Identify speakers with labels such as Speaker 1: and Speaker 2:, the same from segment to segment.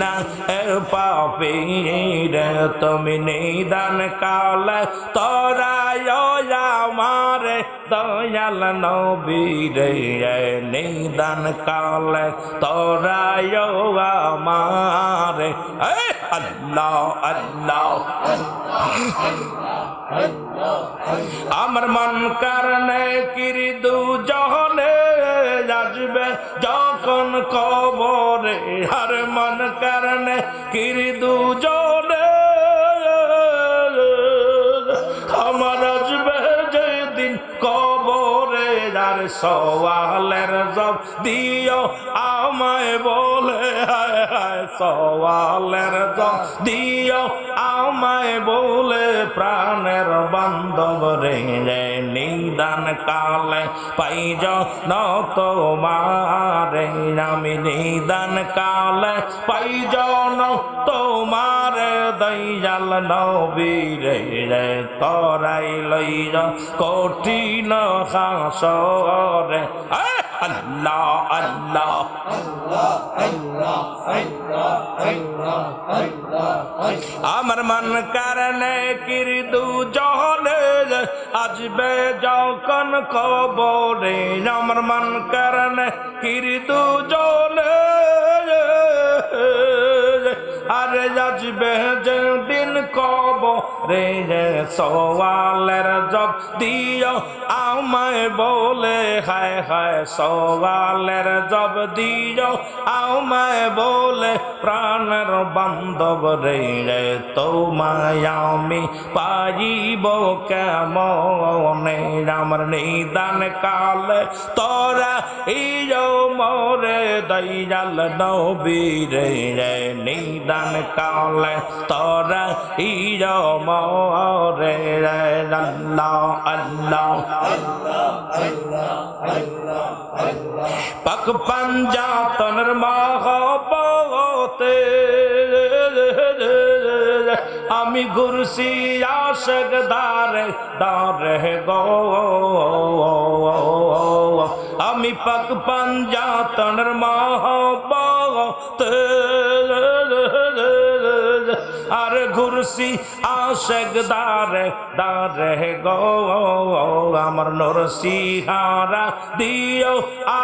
Speaker 1: না পাপীর তুমি নিদান কাল, তোরায় আমার দয়াল নবীর নিদান কাল, তোরায় আমার আমার মন কারণে কিরি দু যখন কবরে হার মন কারণে কিরি দু জলে আমার আসবে যেদিন কবরে আর সওয়ালের জব দিও আমায় বলে। সওয়ালের দিও, আমায় বলে প্রাণের বান্ধব রে নিদান কালে পাইজ ন তোমারে আমি নিদান কালে পাইজ ন তোমারে দয়াল নবীরে রে তরাই লইজ কঠিন হাসরে। আল্লাহ আল্লাহ। আমার মন কারণে কিরদু জহলে আসবে যখন কবরে। আমার মন কারণে কিরদু জলে আরে আসবে যেদিন কবরে সওয়ালের জব দিও আমায় বলে। হায় হায়, সওয়ালের জব দিও আমায় বলে। প্রাণের বান্ধব রে রে, তোমায় আমি পাইব কেমনে? আমার নিদান কালে তোরা ইয়ো মোরে দয়াল নবী রে রে, নিদান কালে তোরা ইয়ো মোরে আল্লাহ আল্লাহ। পাক পাঞ্জাতনের মহবতে আমি ঘুরছি আশেক দারে দারে গো। আমি পাক পাঞ্জাতনের মহবতে ঘুরছি আশেক দারে দারে গো, আমার নরসিহারা দিও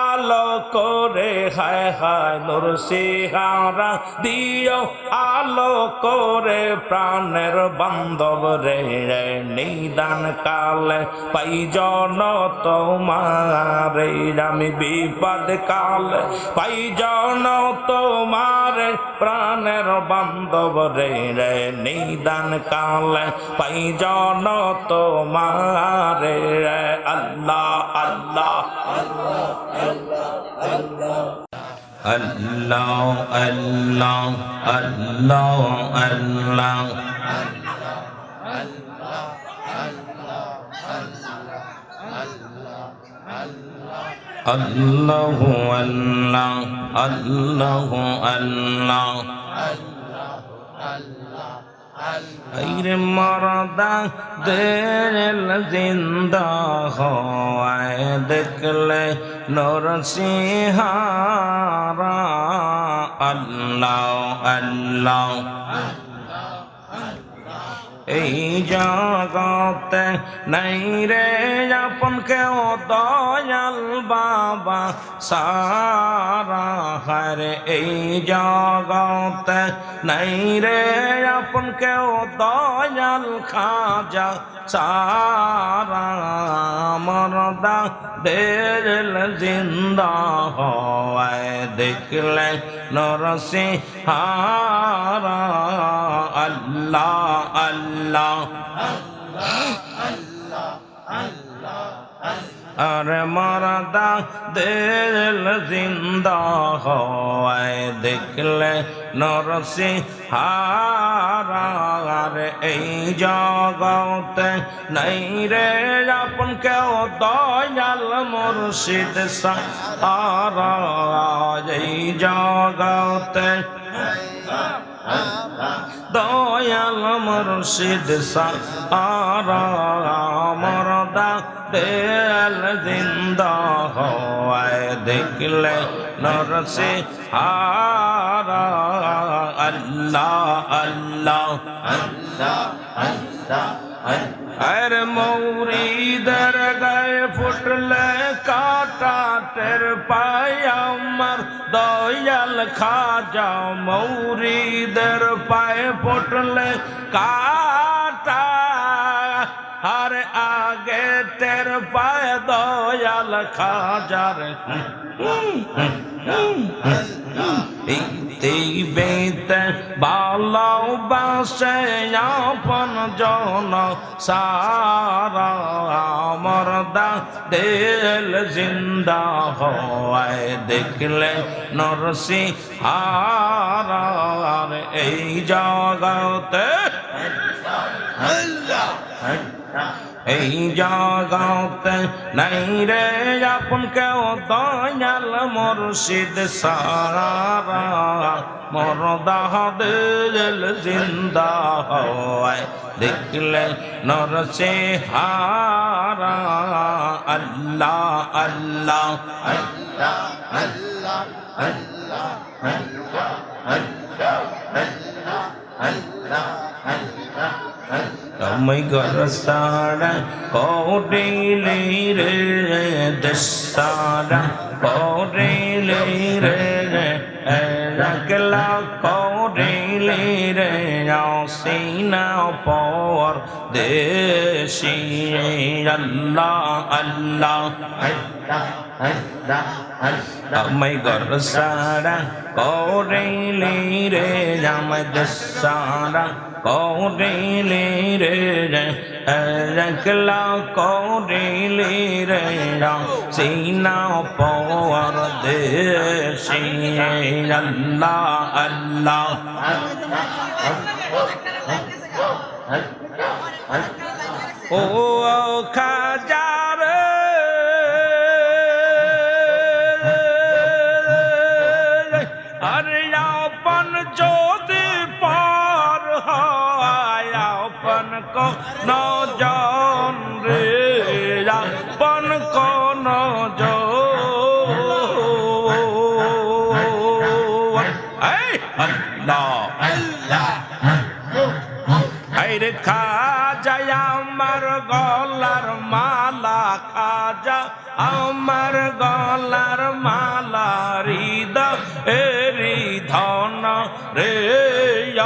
Speaker 1: আলো করে, হায় হায় নরসিহারা দিও আলো করে, প্রাণের বান্ধব রে নিদান কালে পাই জন তোমার আমি বিপদ কালে পাই জন তোমার, প্রাণের বান্ধব রে নিদান কাল পাই জন তোমারে আল্লাহ আল্লাহ আল্লাহ আল্লাহ আল্লাহ আল্লাহ الله الله الله الله غیر مردہ دیر زندہ ہوئے دکلے نور سیہارا اللہ اللہ এই জগতে নাই রে আপন কেউ দয়াল বাবা, সারা হারে এই জগতে নাই রে আপন কেউ দয়াল খাজা, সারা মরদা বেল জিন্দা হয়, দেখলে নরসি হারা আল্লাহ আল্লাহ আরে মরদা দিল জিন্দা হয় দেখলে নরসি হারার এই জগতে নাই রে আপন কেউ দয়াল মুর্শিদ সারা এই জগতে দয়াল দয়াল মুর্শিদ সার আমার দেল জিন্দ হয় দেখলে নরসে আর আল্লাহ আল্লাহ আল্লাহ আল্লাহ আর মৌরি দর গায়ে ফুটলে কাটা তের পায় আমার जाओ मौरीदर पाए फुटले काटा हर आगे टेर पाए दयाल खा जा रे দিবেতে ভালোবাসে আপন জন সারা মরদা দিল জিন্দা হয় দেখলে নরসি হারার এই জগতে এই জগতে নাই রে আপন কেউ দয়াল মুর্শিদ সারা মর দাহ দিল জিন্দা হয়, দেখলে নর সে হারা আল্লাহ আল্লাহ আল্লাহ আল্লাহ আল্লাহ আল্লাহ আল্লাহ আল্লাহ আল্লাহ আল্লাহ। நம்மை கரசாட கோட்டையிலே தஸ்தாட கோட்டையிலே ரகலா கோட்டையிலே சீனா போர் தேசிய அல்லா அல்லா அல்லா আমি গর সারা কৌরেলে রে জামদ সারা কৌরেলে রে রকলা কৌরেলে রে সিনা পওয়ার দে আল্লাহ আল্লাহ ও খা আইরে খাজা, আমার গলার মালা খাজা, আমার গলার মালা হৃদ এরি ধন রে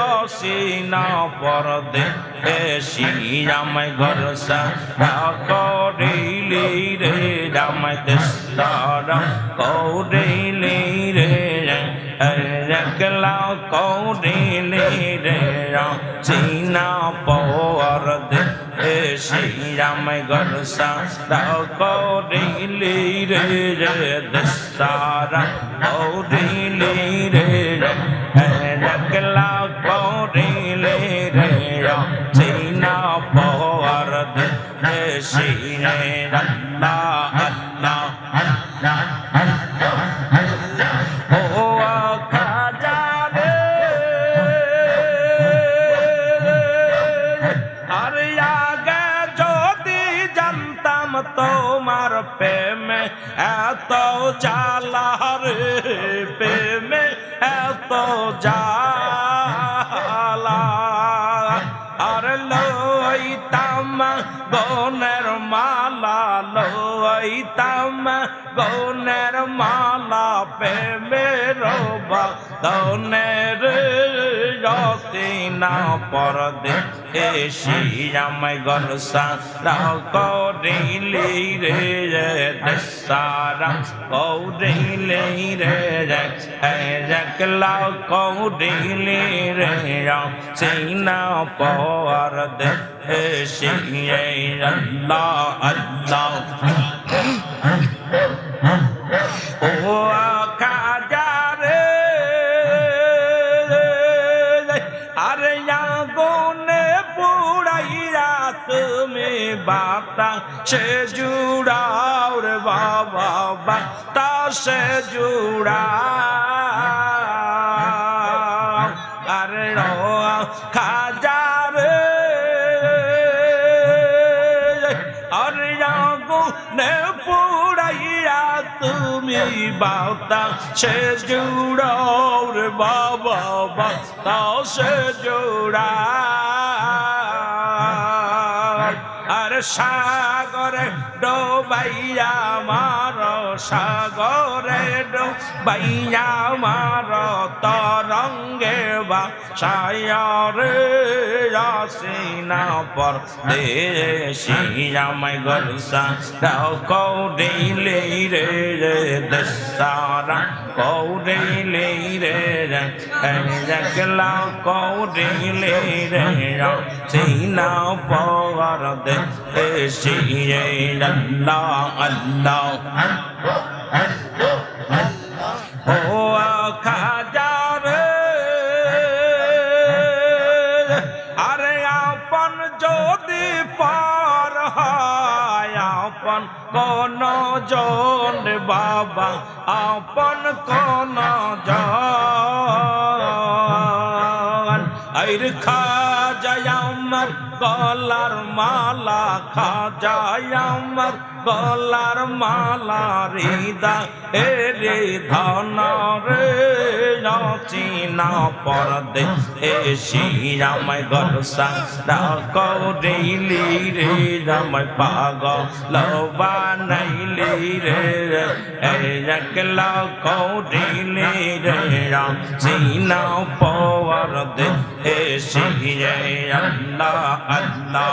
Speaker 1: অসিনা পর দে এসি আমায় ঘর সারা করিলি রে, আমায় দেশারা করিলি রে। একলা কৌরিলি রে চীনা পর দে শ্রীরাম গর সারা কৌরিলি রে রে দশারা কৌরিলি রে একলা তোমার প্রেমে এত জ্বালা, রে প্রেমে এত জ্বালা। আর লইতাম গনের মালা, লইতাম গনের মালা, প্রেমের দনের রসিনা পর দে এসি আমায় গরসা রাও করিলি রে দসারা কৌরিলি রে একলা কৌরিলি রে সিনা পর দে এসি আল্লাহ আল্লাহ। সে জুড়াও রে বাবা বাতা সে জুড়া। আর খাজারে রে। আর গুনে পুরাইয়া তুমি বাতা সে জুড়াও রে বাবা বাতা সে জুড়া। সাগরে ডোবাইয়া মার সাগরে ডোবাইয়া মার তরঙ্গে বা সায়রে আসিনা পর দেশিয়া গরসা রাও কৌডিলে রে রে দসারা কৌডিলে রে রে একলা কৌডিলে রে সিনা পর দেশিয়ে আল্লাহ আল্লাহ। ও খাজার আরে জন বাবা আপন কোন জন? আইর খাজায় আমার গলার মালা খাজায় আমার গলার মালা রিদা এ রে ধন রে চিনা পর দে এ শিরামাই গরসা কৌরিলি রে রামাই পাগ লবা নাইলি রে একলা কৌরিলি রে, রাম চিনা পর দে এ শিরে আল্লাহ আল্লাহ।